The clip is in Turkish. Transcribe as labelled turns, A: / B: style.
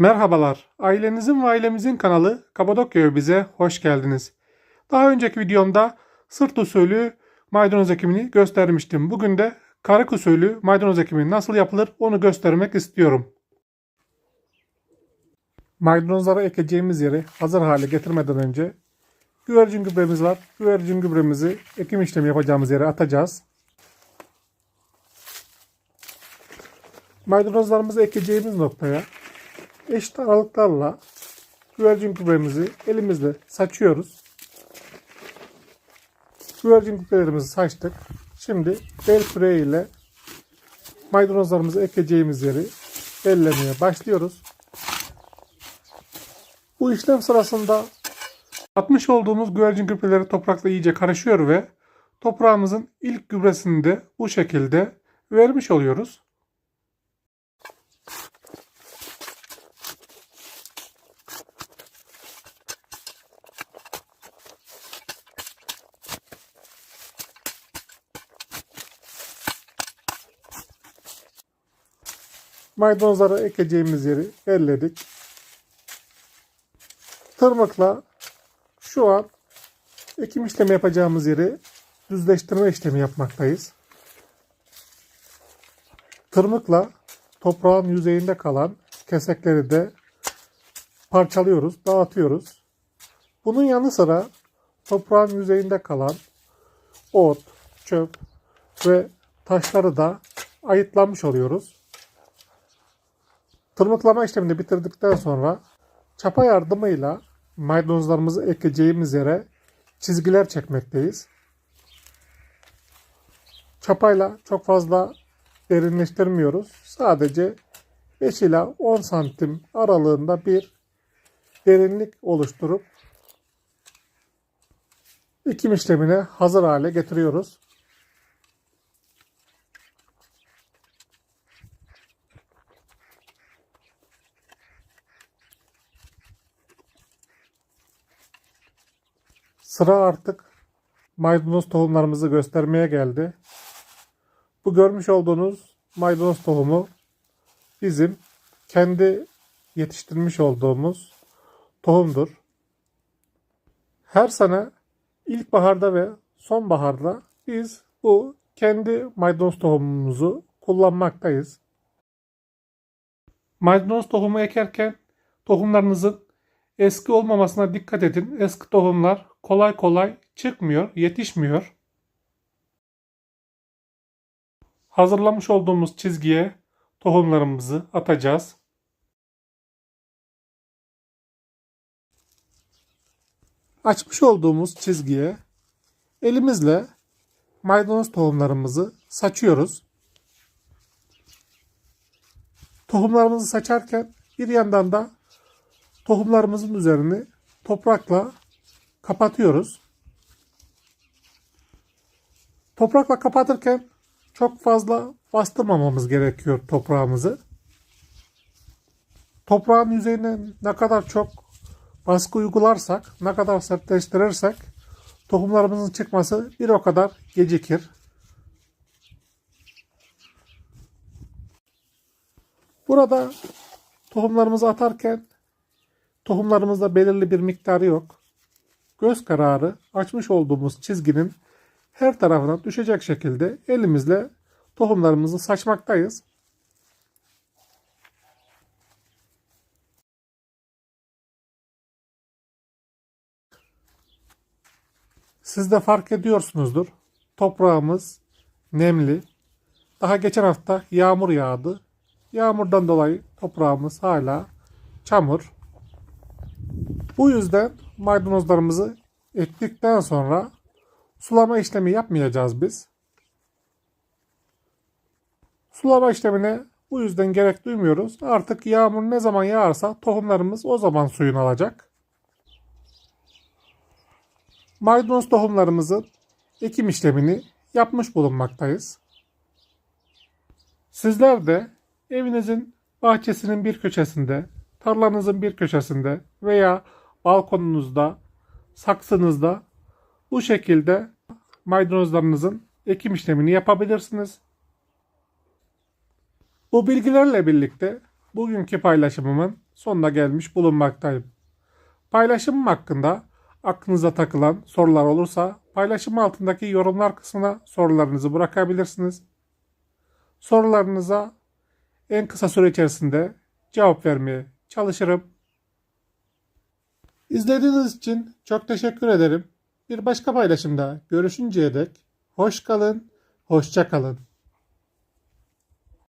A: Merhabalar, ailenizin ve ailemizin kanalı Kapadokya bize hoş geldiniz. Daha önceki videomda sırt usulü maydanoz ekimini göstermiştim. Bugün de karık usulü maydanoz ekimi nasıl yapılır onu göstermek istiyorum. Maydanozları ekeceğimiz yeri hazır hale getirmeden önce güvercin gübremiz var. Güvercin gübremizi ekim işlemi yapacağımız yere atacağız. Maydanozlarımızı ekeceğimiz noktaya eşit aralıklarla güvercin gübremizi elimizle saçıyoruz. Güvercin gübrelerimizi saçtık. Şimdi bel küreği ile maydanozlarımızı ekeceğimiz yeri bellemeye başlıyoruz. Bu işlem sırasında atmış olduğumuz güvercin gübreleri toprakla iyice karışıyor ve toprağımızın ilk gübresini de bu şekilde vermiş oluyoruz. Maydanozları ekeceğimiz yeri belledik. Tırmıkla şu an ekim işlemi yapacağımız yeri düzleştirme işlemi yapmaktayız. Tırmıkla toprağın yüzeyinde kalan kesekleri de parçalıyoruz, dağıtıyoruz. Bunun yanı sıra toprağın yüzeyinde kalan ot, çöp ve taşları da ayıtlamış oluyoruz. Tırmıklama işlemini bitirdikten sonra çapa yardımıyla maydanozlarımızı ekeceğimiz yere çizgiler çekmekteyiz. Çapayla çok fazla derinleştirmiyoruz. Sadece 5 ila 10 santim aralığında bir derinlik oluşturup ekim işlemine hazır hale getiriyoruz. Sıra artık maydanoz tohumlarımızı göstermeye geldi. Bu görmüş olduğunuz maydanoz tohumu bizim kendi yetiştirmiş olduğumuz tohumdur. Her sene ilkbaharda ve sonbaharda biz bu kendi maydanoz tohumumuzu kullanmaktayız. Maydanoz tohumu ekerken tohumlarınızın eski olmamasına dikkat edin. Eski tohumlar kolay kolay çıkmıyor, yetişmiyor. Hazırlamış olduğumuz çizgiye tohumlarımızı atacağız. Açmış olduğumuz çizgiye elimizle maydanoz tohumlarımızı saçıyoruz. Tohumlarımızı saçarken bir yandan da tohumlarımızın üzerini toprakla kapatıyoruz. Toprakla kapatırken çok fazla bastırmamamız gerekiyor toprağımızı. Toprağın yüzeyine ne kadar çok baskı uygularsak, ne kadar sertleştirirsek tohumlarımızın çıkması bir o kadar gecikir. Burada tohumlarımızı atarken tohumlarımızda belirli bir miktarı yok. Göz kararı açmış olduğumuz çizginin her tarafına düşecek şekilde elimizle tohumlarımızı saçmaktayız. Siz de fark ediyorsunuzdur. Toprağımız nemli. Daha geçen hafta yağmur yağdı. Yağmurdan dolayı toprağımız hala çamur. Bu yüzden maydanozlarımızı ektikten sonra sulama işlemi yapmayacağız biz. Sulama işlemine bu yüzden gerek duymuyoruz. Artık yağmur ne zaman yağarsa tohumlarımız o zaman suyunu alacak. Maydanoz tohumlarımızın ekim işlemini yapmış bulunmaktayız. Sizler de evinizin bahçesinin bir köşesinde, tarlanızın bir köşesinde veya balkonunuzda, saksınızda bu şekilde maydanozlarınızın ekim işlemini yapabilirsiniz. Bu bilgilerle birlikte bugünkü paylaşımımın sonuna gelmiş bulunmaktayım. Paylaşımım hakkında aklınıza takılan sorular olursa paylaşım altındaki yorumlar kısmına sorularınızı bırakabilirsiniz. Sorularınıza en kısa süre içerisinde cevap vermeye çalışırım. İzlediğiniz için çok teşekkür ederim. Bir başka paylaşımda görüşünceye dek hoş kalın, hoşça kalın.